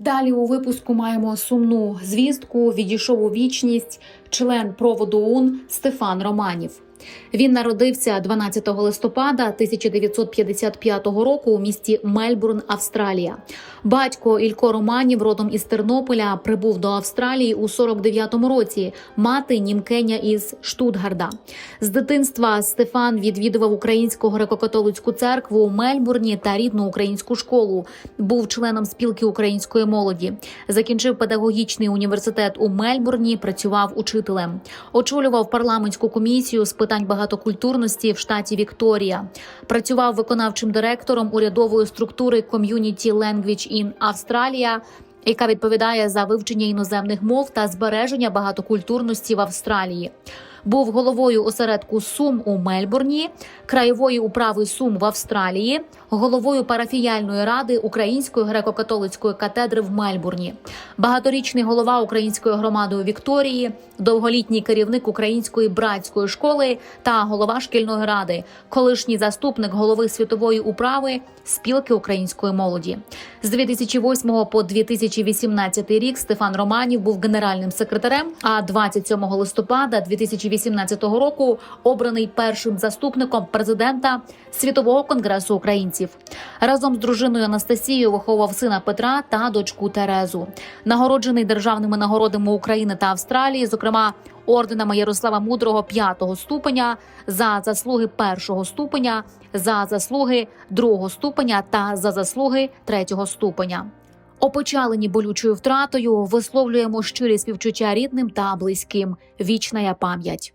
Далі у випуску маємо сумну звістку. Відійшов у вічність член проводу ОУН Стефан Романів. Він народився 12 листопада 1955 року у місті Мельбурн, Австралія. Батько Ілько Романів, родом із Тернополя, прибув до Австралії у 49-му році. Мати німкеня із Штутгарда. З дитинства Стефан відвідував українську греко-католицьку церкву у Мельбурні та рідну українську школу. Був членом спілки української молоді. Закінчив педагогічний університет у Мельбурні. Працював учителем. Очолював парламентську комісію з питань багатокультурності в штаті Вікторія. Працював виконавчим директором урядової структури Community Language in Australia, яка відповідає за вивчення іноземних мов та збереження багатокультурності в Австралії. Був головою осередку Сум у Мельбурні, краєвої управи Сум в Австралії, головою парафіяльної ради Української греко-католицької катедри в Мельбурні, багаторічний голова української громади у Вікторії, довголітній керівник української братської школи та голова шкільної ради, колишній заступник голови світової управи спілки української молоді. З 2008 по 2018 рік Стефан Романів був генеральним секретарем. А 27 листопада 2018 року обраний першим заступником президента Світового конгресу українців. Разом з дружиною Анастасією виховував сина Петра та дочку Терезу. Нагороджений державними нагородами України та Австралії, зокрема орденами Ярослава Мудрого п'ятого ступеня за заслуги першого ступеня, за заслуги другого ступеня та за заслуги третього ступеня. Опечалені болючою втратою висловлюємо щирі співчуття рідним та близьким. Вічна пам'ять.